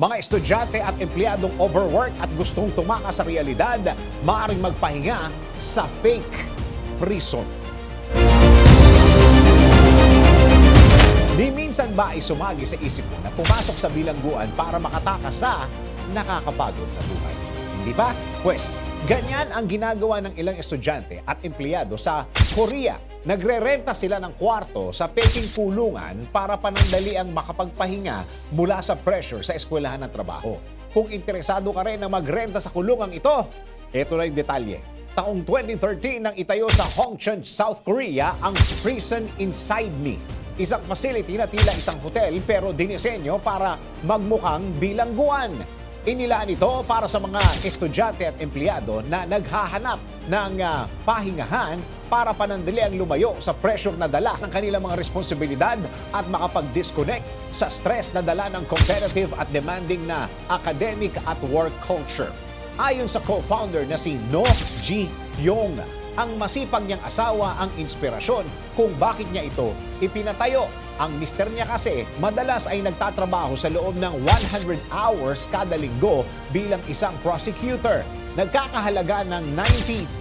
Mga estudyante at empleyadong overwork at gustong tumakas sa realidad, maaaring magpahinga sa fake prison. Di minsan ba ay sumagi sa isip mo na pumasok sa bilangguan para makatakas sa nakakapagod na buhay? Hindi ba? Pwes, ganyan ang ginagawa ng ilang estudyante at empleyado sa Korea. Nagre-renta sila ng kwarto sa peking kulungan para panandali ang makapagpahinga mula sa pressure sa eskwelahan ng trabaho. Kung interesado ka rin na magrenta sa kulungang ito, ito na yung detalye. Taong 2013 nang itayo sa Hongchun, South Korea ang Prison Inside Me. Isang facility na tila isang hotel pero dinisenyo para magmukhang bilangguan. Inilaan ito para sa mga estudyante at empleyado na naghahanap ng ah, pahingahan para panandali ang lumayo sa pressure na dala ng kanilang mga responsibilidad at makapag-disconnect sa stress na dala ng competitive at demanding na academic at work culture. Ayon sa co-founder na si No Ji Hyong, ang masipag niyang asawa ang inspirasyon kung bakit niya ito ipinatayo. Ang mister niya kasi madalas ay nagtatrabaho sa loob ng 100 hours kada linggo bilang isang prosecutor. Nagkakahalaga ng $90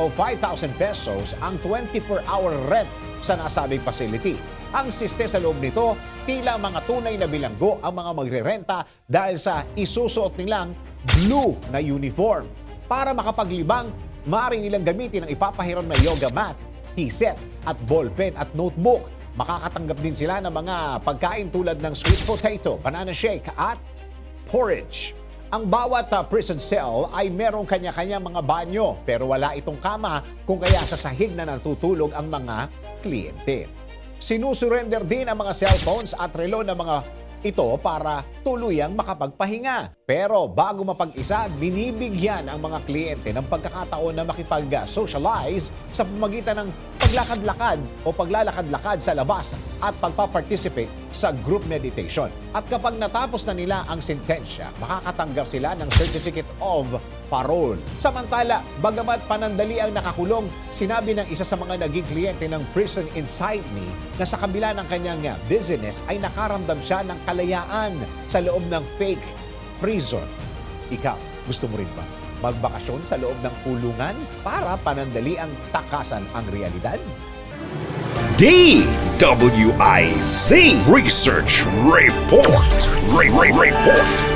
o 5,000 pesos ang 24-hour rent sa nasabing facility. Ang siste sa loob nito, tila mga tunay na bilanggo ang mga magrerenta dahil sa isusuot nilang blue na uniform. Para makapaglibang, maaari nilang gamitin ang ipapahiram na yoga mat, tea set at ballpen at notebook. Makakatanggap din sila ng mga pagkain tulad ng sweet potato, banana shake at porridge. Ang bawat uh, prison cell ay merong kanya-kanya mga banyo pero wala itong kama kung kaya sa sahig na natutulog ang mga kliyente. Sinusurrender din ang mga cellphones at relo ng mga ito para tuluyang makapagpahinga. Pero bago mapag-isa, binibigyan ang mga kliyente ng pagkakataon na makipag-socialize sa pamagitan ng paglakad-lakad o paglalakad-lakad sa labas at pagpaparticipate sa group meditation. At kapag natapos na nila ang sentensya, makakatanggap sila ng Certificate of Parole. Samantala, bagamat panandali ang nakakulong, sinabi ng isa sa mga naging kliyente ng Prison Inside Me na sa kabila ng kanyang uh, business ay nakaramdam siya ng kalayaan sa loob ng fake prison. Ikaw, gusto mo rin ba magbakasyon sa loob ng kulungan para panandali ang takasan ang realidad? DWIZ Research Report. Re- Re- Report.